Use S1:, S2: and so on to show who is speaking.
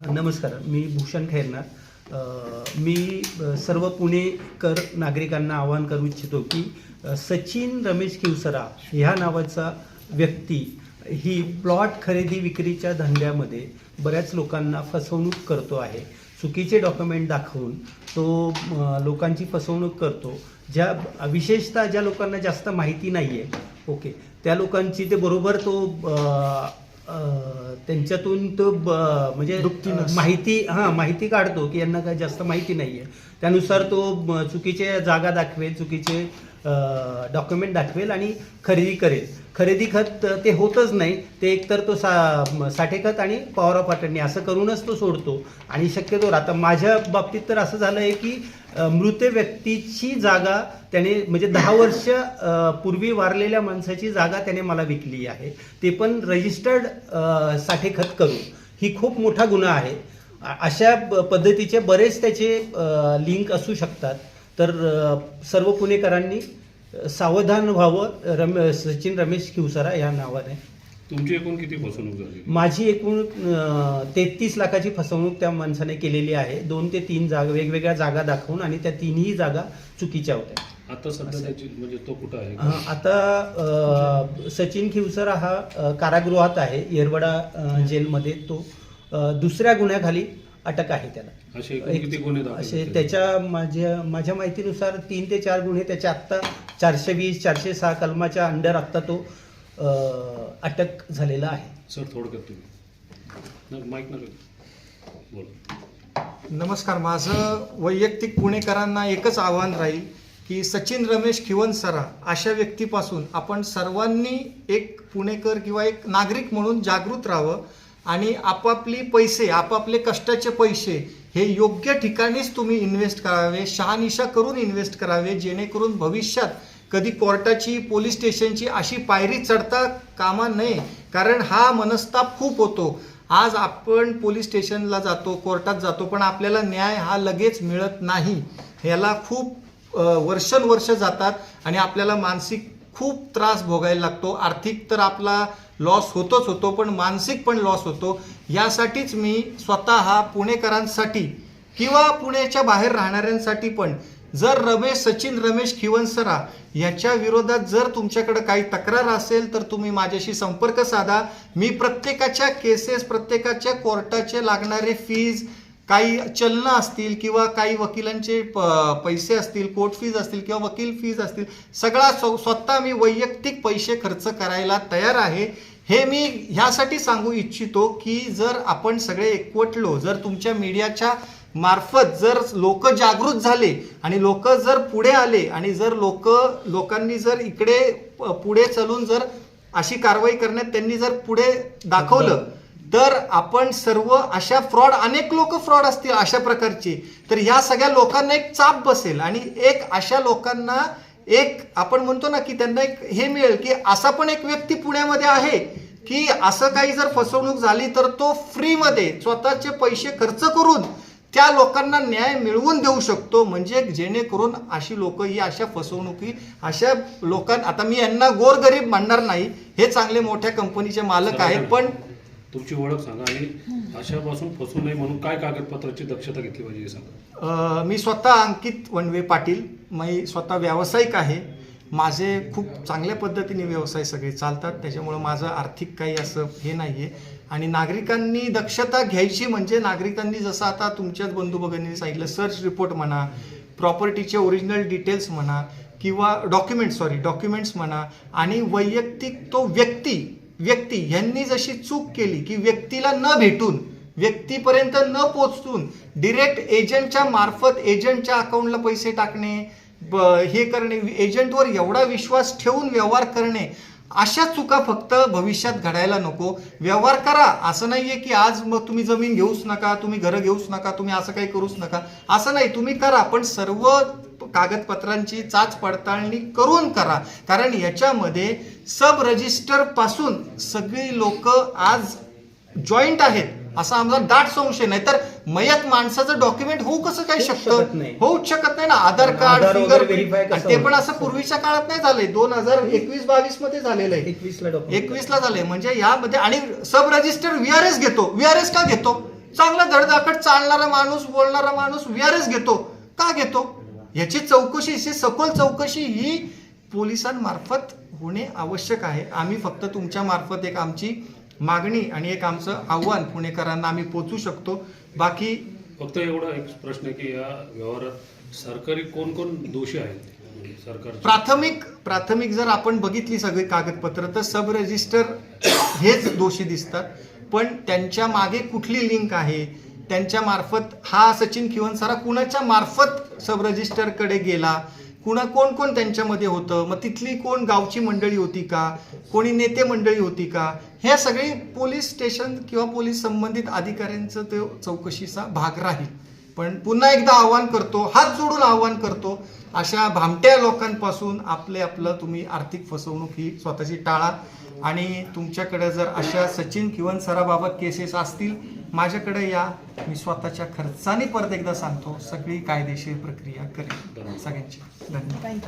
S1: नमस्कार मी भूषण खैरनार. मी सर्व पुणेकर नागरिकांना आवाहन करू इच्छितो की सचिन रमेश किवसरा ह्या नावाचा व्यक्ती ही प्लॉट खरेदी विक्रीच्या धंद्यामध्ये बऱ्याच लोकांना फसवणूक करतो आहे. चुकीचे डॉक्युमेंट दाखवून तो लोकांची फसवणूक करतो. ज्या विशेषतः ज्या लोकांना जास्त माहिती नाही आहे ओके त्या लोकांची ते बरोबर तो त्यांच्यातून तो ब- म्हणजे. माहिती हां माहिती काढतो की यांना काय जास्त माहिती नाही आहे त्यानुसार तो चुकीचे जागा दाखवेल चुकीचे डॉक्युमेंट दाखवेल आणि खरेदी करेल. खरेदी खत ते होतच नाही. ते एकतर तो सा साठे खत आणि पॉवर ऑफ अटर्नी असं करूनच तो सोडतो. आणि शक्यतो आता माझ्या बाबतीत तर असं झालं आहे की मृत व्यक्तीची जागा त्याने म्हणजे दहा वर्ष पूर्वी वारलेल्या माणसाची जागा त्याने मला विकली आहे. ते पण रजिस्टर्ड साठे खत करून. ही खूप मोठा गुन्हा आहे. अशा पद्धतीचे बरेच त्याचे लिंक असू शकतात. तर सर्व पुणेकरांनी सावधान व्हावं. रम सचिन रमेश खिवसरा या नावाने.
S2: तुमची एकूण किती फसवणूक झाली?
S1: माझी एकूण तेहतीस लाखाची फसवणूक त्या माणसाने केलेली आहे. दोन ते तीन जागा वेगवेगळ्या जागा दाखवून आणि त्या तिन्ही जागा चुकीच्या होत्या.
S2: आता सध्या म्हणजे तो कुठं आहे?
S1: आता सचिन खिवसर हा कारागृहात आहे. येरवडा जेलमध्ये तो दुसऱ्या गुन्ह्याखाली अटक आहे त्याला.
S2: असे एकूण किती गुन्हे दाखल
S1: असे
S2: झाले?
S1: त्याच्या माझ्या माझ्या माहितीनुसार तीन ते चार गुन्हे त्याच्या आत्ता चारशे वीस चारशे सहा कलमाच्या अंडर आत्ता तो अटक झालेला आहे.
S2: सर थोडक्यात तुम्ही.
S3: नमस्कार माझं वैयक्तिक पुणेकरांना एकच आव्हान राहील की सचिन रमेश खिवनसरा अशा व्यक्तीपासून आपण सर्वांनी एक पुणेकर किंवा एक नागरिक म्हणून जागृत राहावं. आणि आपापली पैसे आपापले कष्टाचे पैसे हे योग्य ठिकाणीच तुम्ही इन्व्हेस्ट करावे शहानिशा करून इन्व्हेस्ट करावे जेणेकरून भविष्यात कधी कोर्टाची पोलीस स्टेशनची अशी पायरी चढता कामा नये. कारण हा मनस्ताप खूप होतो. आज आपण पोलीस स्टेशनला जातो कोर्टात जातो पण आपल्याला न्याय हा लगेच मिळत नाही. ह्याला खूप अ, वर्षानुवर्ष जातात आणि आपल्याला मानसिक खूप त्रास भोगायला लागतो. आर्थिक तर आपला लॉस होतोच होतो पण मानसिक पण लॉस होतो. यासाठीच मी स्वतः हा पुणेकरांसाठी किंवा पुण्याच्या बाहेर राहणाऱ्यांसाठी पण जर रमेश सचिन रमेश खिवनसरा याच्या विरोधात जर तुमच्याकडे काही तक्रार असेल तर तुम्ही माझ्याशी संपर्क साधा. मी प्रत्येकाच्या केसेस प्रत्येकाच्या कोर्टाचे लागणारे फीज काही चलनं असतील किंवा काही वकिलांचे प- पैसे असतील कोर्ट फीज असतील किंवा वकील फीज असतील सगळा स्व- स्वतः मी वैयक्तिक पैसे खर्च करायला तयार आहे. हे मी ह्यासाठी सांगू इच्छितो की जर आपण सगळे एकवटलो जर तुमच्या मीडियाच्या मार्फत जर लोक जागृत झाले आणि लोक जर पुढे आले आणि जर लोक लोकांनी जर इकडे पुढे चलून जर अशी कारवाई करण्यात त्यांनी जर पुढे दाखवलं तर आपण सर्व अशा फ्रॉड अनेक लोक फ्रॉड असतील अशा प्रकारचे. तर ह्या सगळ्या लोकांना एक चाप बसेल आणि एक अशा लोकांना एक आपण म्हणतो ना की त्यांना एक हे मिळेल की असा पण एक व्यक्ती पुण्यामध्ये आहे की असं काही जर फसवणूक झाली तर तो फ्रीमध्ये स्वतःचे पैसे खर्च करून त्या लोकांना न्याय मिळवून देऊ शकतो. म्हणजे जेणेकरून अशी लोक ही अशा फसवणुकी अशा लोकांना आता मी यांना गोरगरीब म्हणणार नाही. हे चांगले मोठ्या कंपनीचे मालक आहेत पण
S2: तुमची ओळख सांगा आणि अशापासून फसू नये म्हणून काय कागदपत्राची दक्षता घेतली पाहिजे हे सांगा.
S3: अ, मी स्वतः अंकित वनवे पाटील. मी स्वतः व्यावसायिक आहे. माझे खूप चांगल्या पद्धतीने व्यवसाय सगळे चालतात. त्याच्यामुळं माझं आर्थिक काही असं हे नाही आहे आणि नागरिकांनी दक्षता घ्यायची म्हणजे नागरिकांनी जसं आता तुमच्याच बंधू सांगितलं सर्च रिपोर्ट म्हणा प्रॉपर्टीचे ओरिजिनल डिटेल्स म्हणा किंवा डॉक्युमेंट सॉरी डॉक्युमेंट्स म्हणा आणि वैयक्तिक तो व्यक्ती व्यक्ती ह्यांनी जशी चूक केली की व्यक्तीला न भेटून व्यक्तीपर्यंत न पोचून डिरेक्ट एजंटच्या मार्फत एजंटच्या अकाउंटला पैसे टाकणे ब हे करणे एजंटवर एवढा विश्वास ठेवून व्यवहार करणे अशा चुका फक्त भविष्यात घडायला नको. व्यवहार करा. असं नाही आहे की आज मग तुम्ही जमीन घेऊच नका तुम्ही घरं घेऊच नका तुम्ही असं काही करूच नका. असं नाही. तुम्ही करा. पण सर्व कागदपत्रांची चाच पडताळणी करून करा. कारण याच्यामध्ये सब रजिस्टरपासून सगळी लोक आज जॉईंट आहेत असा आमचा दाट संशय नाही. तर मयत माणसाचं डॉक्युमेंट होऊ कसं काय
S1: होऊच
S3: शकतं. होऊच शकत नाही ना. आधार कार्ड फिंगर ते पण? असं पूर्वीच्या काळात नाही झालंय. दोन हजार एकवीस बावीसमध्ये झालेलं आहे. एकवीस ला झालंय. म्हणजे यामध्ये आणि सब रजिस्टर व्हीआरएस घेतो. व्हीआरएस का घेतो? चांगला धडधाकट चालणारा माणूस बोलणारा माणूस व्यारच घेतो. का घेतो? याची चौकशी ही सखोल चौकशी ही पोलिसांमार्फत होणे आवश्यक आहे. आम्ही फक्त तुमच्या मार्फत एक आमची मागणी आणि एक आमचं आव्हान पुणेकरांना आम्ही पोचू शकतो. बाकी
S2: फक्त एवढा एक प्रश्न की या व्यवहारात सरकारी कोण कोण दोषी आहेत? म्हणजे सरकार
S3: प्राथमिक प्राथमिक जर आपण बघितली सगळी कागदपत्र तर सब रजिस्टर हेच दोषी दिसतात. पण त्यांच्या मागे कुठली लिंक आहे? त्यांच्या मार्फत हा सचिन खिवनसारा कुणाच्या मार्फत सब रजिस्टरकडे गेला? कुणा कोण कोण त्यांच्यामध्ये होतं? मग तिथली कोण गावची मंडळी होती का? कोणी नेते मंडळी होती का? ह्या सगळी पोलीस स्टेशन किंवा पोलीस संबंधित अधिकाऱ्यांचं ते चौकशीचा भाग राहील. पण पुन्हा एकदा आव्हान करतो हात जोडून आव्हान करतो अशा भामट्या लोकांपासून आपले आपलं तुम्ही आर्थिक फसवणूक ही स्वतःची टाळा. आणि तुमच्याकडे जर अशा सचिन किवन सराबाबत केसेस असतील माझ्याकडे या. मी स्वतःच्या खर्चाने परत एकदा सांगतो सगळी कायदेशीर प्रक्रिया करेन. सगळ्यांची धन्यवाद.